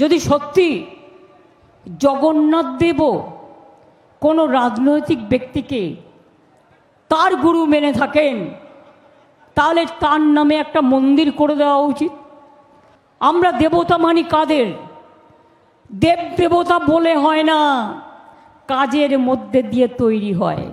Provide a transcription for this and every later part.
যদি সত্যি জগন্নাথ দেব কোনো রাজনৈতিক ব্যক্তিকে তার গুরু মেনে থাকেন, তাহলে তার নামে একটা মন্দির করে দেওয়া উচিত। আমরা দেবতা মানি কাদের? দেব দেবতা বলে হয় না, কাজের মধ্যে দিয়ে তৈরি হয়।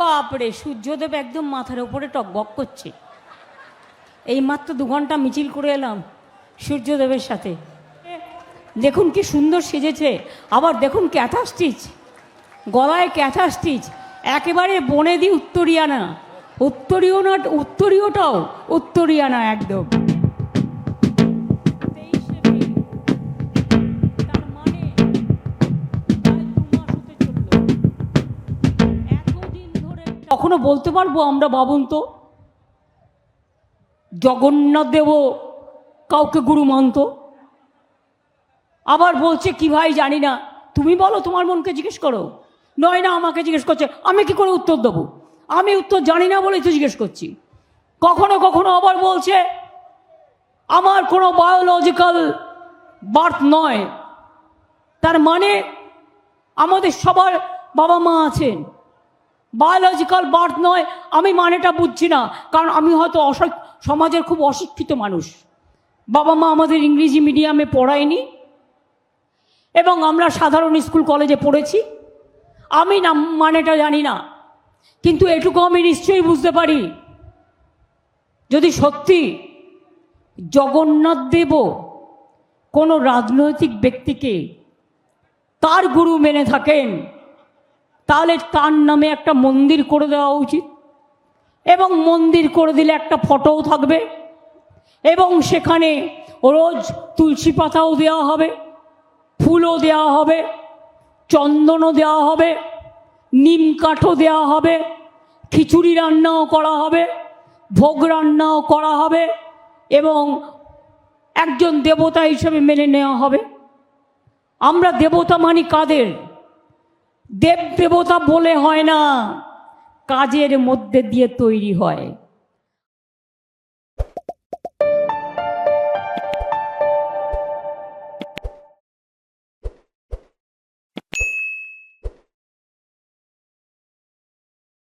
বাপরে, সূর্যদেব একদম মাথার উপরে টকবক করছে। এই মাত্র দু ঘণ্টা মিছিল করে এলাম সূর্যদেবের সাথে। দেখুন কি সুন্দর সেজেছে, আবার দেখুন ক্যাথা স্টিচ গলায় ক্যাথা স্টিচ একেবারে বনেদি উত্তরিয়ানা, উত্তরীয় না, উত্তরীয়টাও উত্তরিয়ানা একদম। বলতে পারব আমরা বাবুন তো? জগন্নাথ দেব কাউকে গুরু মানত? আবার বলছে, কি ভাই, জানি না। তুমি বলো, তোমার মনকে জিজ্ঞেস করো। নয় না, আমাকে জিজ্ঞেস করছে, আমি কি করে উত্তর দেবো? আমি উত্তর জানি না বলেই তো জিজ্ঞেস করছি। কখনো কখনো আবার বলছে, আমার কোনো বায়োলজিক্যাল বার্থ নয়। তার মানে আমাদের সবার বাবা মা আছেন। বায়োলজিক্যাল বার্থ নয়, আমি মানেটা বুঝছি না, কারণ আমি হয়তো অস সমাজের খুব অশিক্ষিত মানুষ। বাবা মা আমাদের ইংরেজি মিডিয়ামে পড়ায়নি, এবং আমরা সাধারণ স্কুল কলেজে পড়েছি। আমি না, মানেটা জানি না, কিন্তু এটুকু আমি নিশ্চয়ই বুঝতে পারি। যদি সত্যি জগন্নাথ দেব কোনো রাজনৈতিক ব্যক্তিকে তার গুরু মেনে থাকেন তাহলে তার নামে একটা মন্দির করে দেওয়া উচিত। এবং মন্দির করে দিলে একটা ফটোও থাকবে। এবং সেখানে রোজ তুলসী পাতাও দেওয়া হবে, ফুলও দেওয়া হবে, চন্দনও দেওয়া হবে, নিম কাঠও দেওয়া হবে, খিচুড়ি রান্নাও করা হবে, ভোগ রান্নাও করা হবে, এবং একজন দেবতা হিসেবে মেনে নেওয়া হবে। আমরা দেবতা মানি কাদের? দেব দেবতা বলে হয় না কাজের মধ্যে দিয়ে তৈরি হয়।